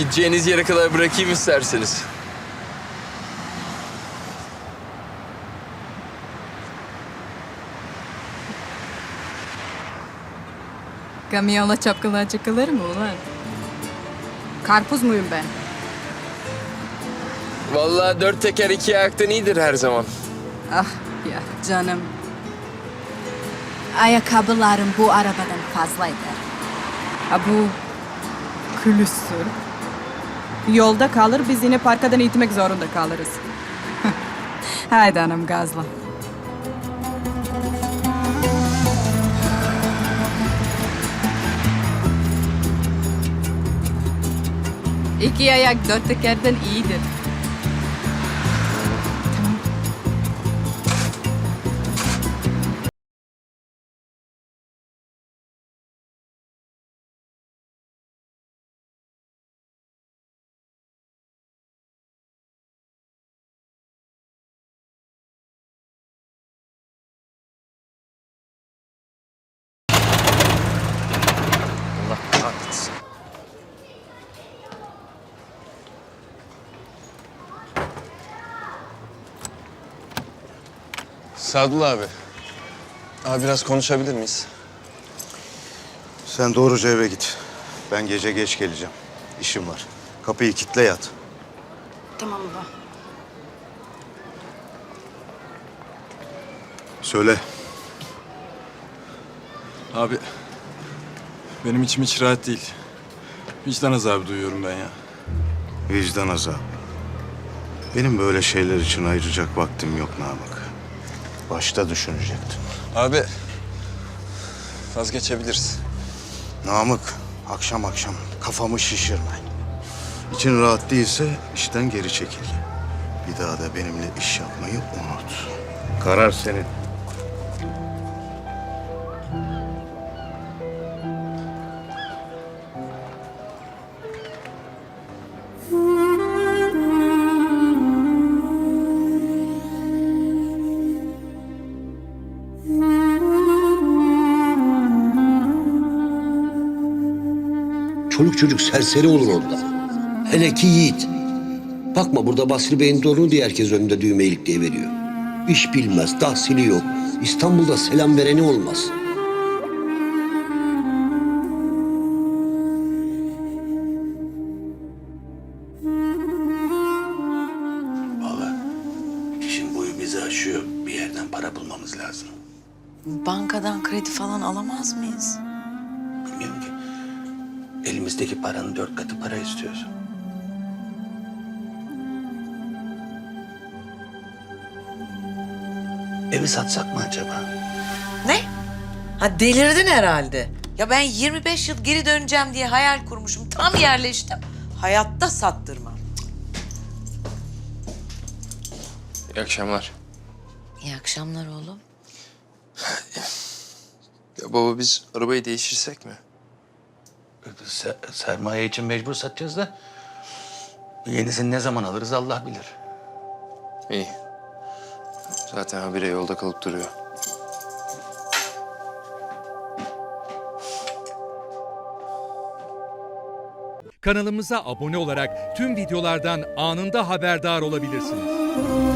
Gideceğiniz yere kadar bırakayım isterseniz. Kamyonla çapkınlığa çıkılır mı ulan? Karpuz muyum ben? Vallahi dört teker iki ayaktan iyidir her zaman. Ah ya canım. Ayakkabılarım bu arabadan fazla eder. Ha bu külüstür. Yolda kalır biz yine parkadan itmek zorunda kalırız. Haydi hanım gazla. İki ayak dört tekerden iyidir. Sadullah abi. Abi biraz konuşabilir miyiz? Sen doğruca eve git. Ben gece geç geleceğim. İşim var. Kapıyı kitle yat. Tamam baba. Söyle. Abi benim içim hiç rahat değil. Vicdan azabı duyuyorum ben ya. Vicdan azabı. Benim böyle şeyler için ayıracak vaktim yok Namık. Başta düşünecektim. Abi vazgeçebiliriz. Namık, akşam akşam kafamı şişirme. İçin rahat değilse işten geri çekil. Bir daha da benimle iş yapmayı unut. Karar senin. Çoluk çocuk serseri olur orada. Hele ki Yiğit. Bakma burada Basri Bey'in torunu diye herkes önünde düğmelik diye veriyor. İş bilmez, tahsili yok. İstanbul'da selam vereni olmaz. Baba, işin boyu bizi aşıyor. Bir yerden para bulmamız lazım. Bankadan kredi falan alamaz mıyız? Elimizdeki paranın dört katı para istiyoruz. Evi satsak mı acaba? Ne? Ha delirdin herhalde. Ya ben 25 yıl geri döneceğim diye hayal kurmuşum. Tam yerleştim. Hayatta sattırmam. İyi akşamlar. İyi akşamlar oğlum. Ya baba biz arabayı değiştirsek mi? Se- sermaye için mecbur satacağız da yenisini ne zaman alırız Allah bilir. İyi. Zaten habire yolda kalıp duruyor. Kanalımıza abone olarak tüm videolardan anında haberdar olabilirsiniz.